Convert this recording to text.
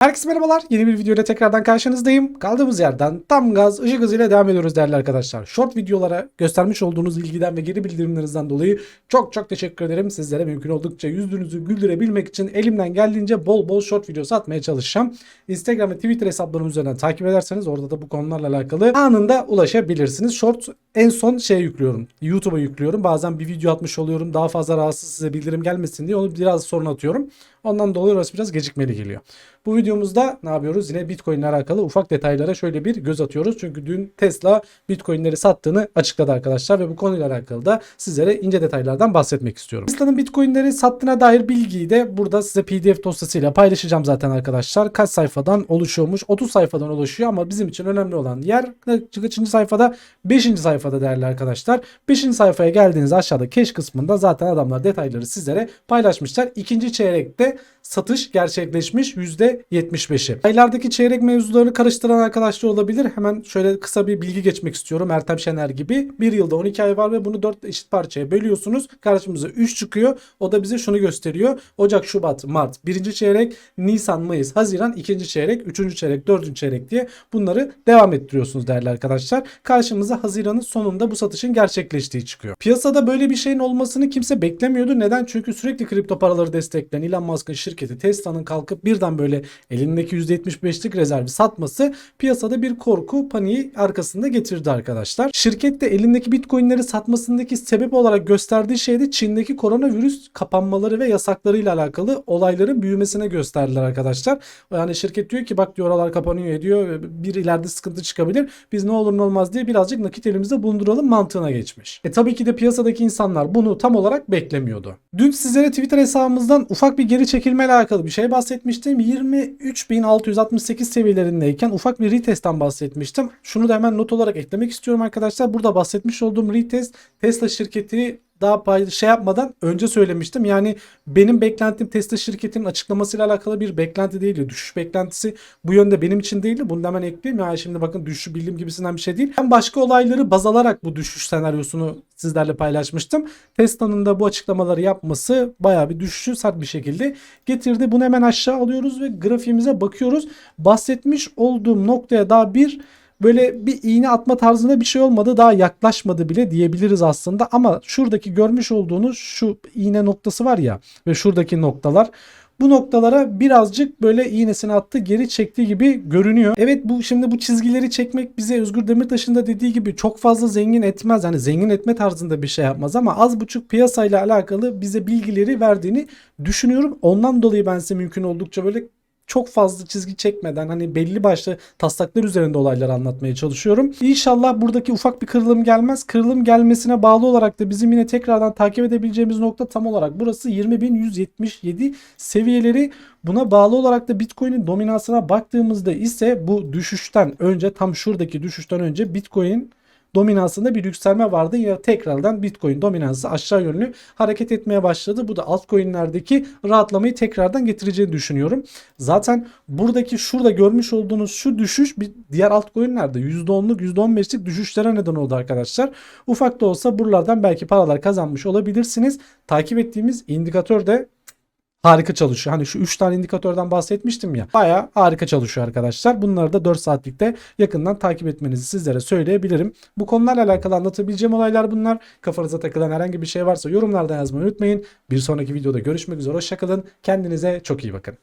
Herkese merhabalar. Yeni bir videoyla tekrardan karşınızdayım. Kaldığımız yerden tam gaz ışık hızıyla devam ediyoruz değerli arkadaşlar. Short videolara göstermiş olduğunuz ilgiden ve geri bildirimlerinizden dolayı çok çok teşekkür ederim. Sizlere mümkün oldukça yüzünüzü güldürebilmek için elimden geldiğince bol bol short videosu atmaya çalışacağım. Instagram ve Twitter hesaplarım üzerinden takip ederseniz orada da bu konularla alakalı anında ulaşabilirsiniz. Short en son şey yüklüyorum. YouTube'a yüklüyorum. Bazen bir video atmış oluyorum. Daha fazla rahatsız size bildirim gelmesin diye onu biraz sonra atıyorum. Ondan dolayı orası biraz gecikmeli geliyor. Bu videomuzda ne yapıyoruz? Yine Bitcoin ile alakalı ufak detaylara şöyle bir göz atıyoruz. Çünkü dün Tesla Bitcoin'leri sattığını açıkladı arkadaşlar ve bu konuyla alakalı da sizlere ince detaylardan bahsetmek istiyorum. Tesla'nın Bitcoin'leri sattığına dair bilgiyi de burada size PDF dosyasıyla paylaşacağım zaten arkadaşlar. Kaç sayfadan oluşuyormuş? 30 sayfadan oluşuyor ama bizim için önemli olan yer kaçıncı sayfada? 5. sayfada değerli arkadaşlar. 5. sayfaya geldiğiniz aşağıda cache kısmında zaten adamlar detayları sizlere paylaşmışlar. İkinci çeyrekte satış gerçekleşmiş %75'i. Aylardaki çeyrek mevzularını karıştıran arkadaşlar olabilir. Hemen şöyle kısa bir bilgi geçmek istiyorum. Ertem Şener gibi. Bir yılda 12 ay var ve bunu 4 eşit parçaya bölüyorsunuz. Karşımıza 3 çıkıyor. O da bize şunu gösteriyor. Ocak, Şubat, Mart birinci çeyrek, Nisan, Mayıs, Haziran ikinci çeyrek, üçüncü çeyrek, dördüncü çeyrek diye bunları devam ettiriyorsunuz değerli arkadaşlar. Karşımıza Haziran'ın sonunda bu satışın gerçekleştiği çıkıyor. Piyasada böyle bir şeyin olmasını kimse beklemiyordu. Neden? Çünkü sürekli kripto paraları destekleyen Elon Musk'ın şirketi Tesla'nın kalkıp birden böyle elindeki %75'lik rezervi satması piyasada bir korku paniği arkasında getirdi arkadaşlar. Şirket de elindeki bitcoinleri satmasındaki sebep olarak gösterdiği şey de Çin'deki koronavirüs kapanmaları ve yasaklarıyla alakalı olayların büyümesine gösterdiler arkadaşlar. Yani şirket diyor ki bak diyor oralar kapanıyor ediyor bir ileride sıkıntı çıkabilir. Biz ne olur ne olmaz diye birazcık nakit elimizde bulunduralım mantığına geçmiş. E tabii ki de piyasadaki insanlar bunu tam olarak beklemiyordu. Dün sizlere Twitter hesabımızdan ufak bir geri çekilmeyle alakalı bir şey bahsetmiştim. 23.668 seviyelerindeyken ufak bir retestten bahsetmiştim. Şunu da hemen not olarak eklemek istiyorum arkadaşlar. Burada bahsetmiş olduğum retest Tesla şirketi daha pay şey yapmadan önce söylemiştim. Yani benim beklentim Tesla şirketinin açıklamasıyla alakalı bir beklenti değildi. Düşüş beklentisi bu yönde benim için değildi. Bunu hemen ekleyeyim. Yani şimdi bakın düşüşü bildiğim gibisinden bir şey değil. Ben başka olayları baz alarak bu düşüş senaryosunu sizlerle paylaşmıştım. Tesla'nın da bu açıklamaları yapması bayağı bir düşüşü sert bir şekilde getirdi. Bunu hemen aşağı alıyoruz ve grafiğimize bakıyoruz. Bahsetmiş olduğum noktaya daha bir böyle bir iğne atma tarzında bir şey olmadı. Daha yaklaşmadı bile diyebiliriz aslında. Ama şuradaki görmüş olduğunuz şu iğne noktası var ya ve şuradaki noktalar bu noktalara birazcık böyle iğnesini attı geri çektiği gibi görünüyor. Evet bu şimdi bu çizgileri çekmek bize Özgür Demirtaş'ın da dediği gibi çok fazla zengin etmez. Yani zengin etme tarzında bir şey yapmaz ama az buçuk piyasayla alakalı bize bilgileri verdiğini düşünüyorum. Ondan dolayı ben size mümkün oldukça böyle çok fazla çizgi çekmeden hani belli başlı taslaklar üzerinde olayları anlatmaya çalışıyorum. İnşallah buradaki ufak bir kırılım gelmez. Kırılım gelmesine bağlı olarak da bizim yine tekrardan takip edebileceğimiz nokta tam olarak burası 20.177 seviyeleri. Buna bağlı olarak da Bitcoin'in dominansına baktığımızda ise bu düşüşten önce tam şuradaki düşüşten önce Bitcoin dominansında bir yükselme vardı. Ya tekrardan Bitcoin dominansı aşağı yönlü hareket etmeye başladı. Bu da altcoin'lerdeki rahatlamayı tekrardan getireceğini düşünüyorum. Zaten buradaki şurada görmüş olduğunuz şu düşüş bir diğer altcoin'lerde %10'luk %15'lik düşüşlere neden oldu arkadaşlar. Ufak da olsa buralardan belki paralar kazanmış olabilirsiniz. Takip ettiğimiz indikatör de harika çalışıyor. Hani şu 3 tane indikatörden bahsetmiştim ya. Baya harika çalışıyor arkadaşlar. Bunları da 4 saatlikte yakından takip etmenizi sizlere söyleyebilirim. Bu konularla alakalı anlatabileceğim olaylar bunlar. Kafanıza takılan herhangi bir şey varsa yorumlarda yazmayı unutmayın. Bir sonraki videoda görüşmek üzere. Hoşçakalın. Kendinize çok iyi bakın.